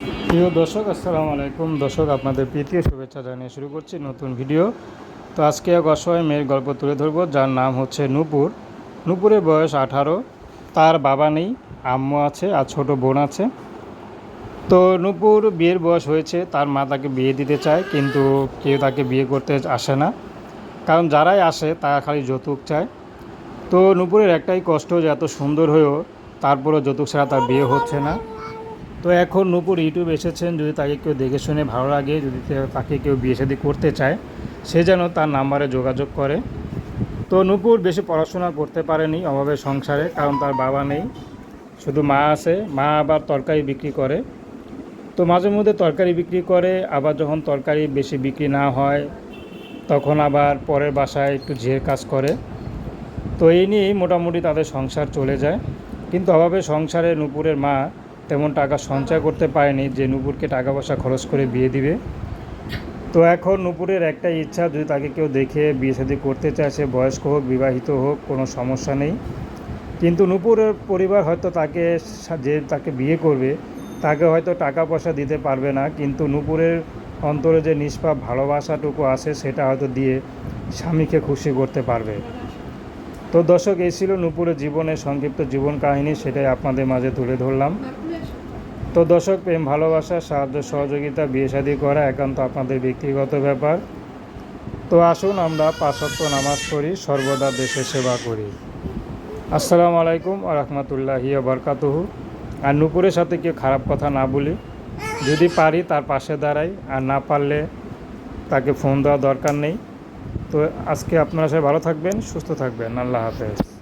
প্রিয় দর্শক, আসসালামু আলাইকুম। দর্শক, আপনাদের প্রীতীয় শুভেচ্ছা জানিয়ে শুরু করছি নতুন ভিডিও। তো আজকে এক অসহায় মেয়ের গল্প তুলে ধরবো, যার নাম হচ্ছে নূপুর। নূপুরের বয়স আঠারো, তার বাবা নেই, আম্মু আছে আর ছোট বোন আছে। তো নূপুর বিয়ের বয়স হয়েছে, তার মা তাকে বিয়ে দিতে চায়, কিন্তু কেউ তাকে বিয়ে করতে আসে না। কারণ যারাই আসে, তারা খালি যৌতুক চায়। তো নূপুরের একটাই কষ্ট যে এত সুন্দর হয়েও তারপরও যৌতুক ছাড়া তার বিয়ে হচ্ছে না। তো এখন নূপুর ইউটিউব এসেছেন, যদি তাকে কেউ দেখে শুনে ভালো লাগে, যদি তাকে কেউ বিয়ে শাদী করতে চায়, সে যেন তার নাম্বারে যোগাযোগ করে। তো নূপুর বেশি পড়াশোনা করতে পারেনি অভাবে সংসারে, কারণ তার বাবা নেই। শুধু মা আছে, মা আবার তরকারি বিক্রি করে। তো মাঝে মধ্যে তরকারি বিক্রি করে, আবার যখন তরকারি বেশি বিক্রি না হয়, তখন আবার পরের বাসায় একটু ঝিয়ের কাজ করে। তো এই নিয়েই মোটামুটি তাদের সংসার চলে যায়। কিন্তু অভাবে সংসারে নূপুরের মা তেমন টাকা সঞ্চয় করতে পারেনি যে নূপুরকে টাকা পয়সা খরচ করে বিয়ে দিবে। তো এখন নূপুরের একটাই ইচ্ছা, যদি তাকে কেউ দেখে বিয়ে শাদী করতে চায়, সে বয়স্ক হোক, বিবাহিত হোক, কোনো সমস্যা নেই। কিন্তু নূপুরের পরিবার হয়তো তাকে যে তাকে বিয়ে করবে, তাকে হয়তো টাকা পয়সা দিতে পারবে না। কিন্তু নূপুরের অন্তরে যে নিষ্পাপ ভালোবাসাটুকু আছে, সেটা হয়তো দিয়ে স্বামীকে খুশি করতে পারবে। তো দর্শক, এই ছিল নূপুরের জীবনের সংক্ষিপ্ত জীবন কাহিনী। সেটাই আপনাদের মাঝে তুলে ধরলাম। তো দর্শক, প্রেম, ভালোবাসা, সাহায্য, সহযোগিতা, বিয়ে শাদী করা একান্ত আপনাদের ব্যক্তিগত ব্যাপার। তো আসুন আমরা পাঁচত্ব নামাজ পড়ি, সর্বদা দেশের সেবা করি। আসসালামু আলাইকুম রহমতুল্লাহি বরকাতুহু। আর নূপুরের সাথে কেউ খারাপ কথা না বলি, যদি পারি তার পাশে দাঁড়াই, আর না পারলে তাকে ফোন দেওয়া দরকার নেই। তো আজকে আপনারা সবাই ভালো থাকবেন, সুস্থ থাকবেন। আল্লাহ হাফেজ।